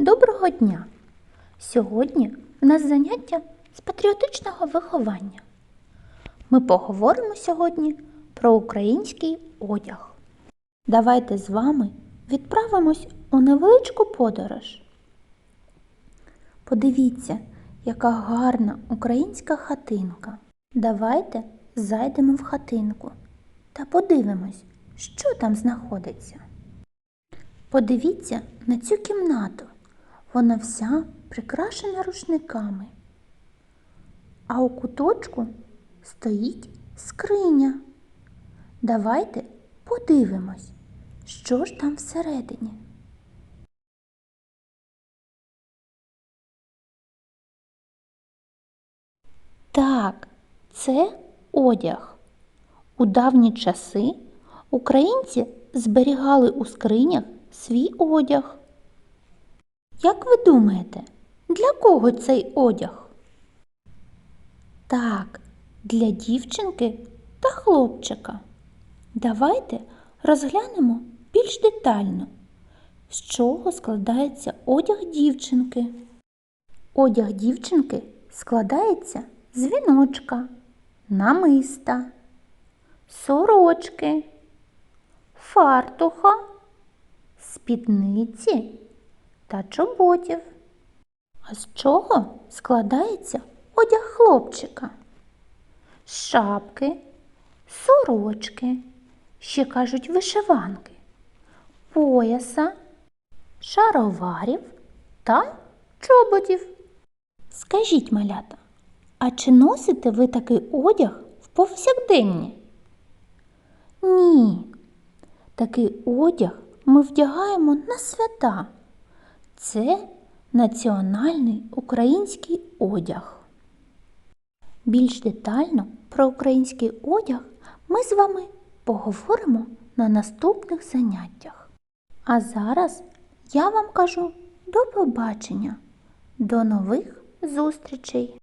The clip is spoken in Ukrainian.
Доброго дня! Сьогодні в нас заняття з патріотичного виховання. Ми поговоримо сьогодні про український одяг. Давайте з вами відправимось у невеличку подорож. Подивіться, яка гарна українська хатинка. Давайте зайдемо в хатинку та подивимось, що там знаходиться. Подивіться на цю кімнату. Вона вся прикрашена рушниками. А у куточку стоїть скриня. Давайте подивимось, що ж там всередині. Так, це одяг. У давні часи українці зберігали у скринях свій одяг. Як ви думаєте, для кого цей одяг? Так, для дівчинки та хлопчика. Давайте розглянемо більш детально, з чого складається одяг дівчинки. Одяг дівчинки складається з віночка, намиста, сорочки, фартуха, спідниці та чоботів. А з чого складається одяг хлопчика? Шапки, сорочки, ще кажуть вишиванки, пояса, шароварів та чоботів. Скажіть, малята, а чи носите ви такий одяг в повсякденні? Ні. Такий одяг ми вдягаємо на свята. Це національний український одяг. Більш детально про український одяг ми з вами поговоримо на наступних заняттях. А зараз я вам кажу до побачення, до нових зустрічей!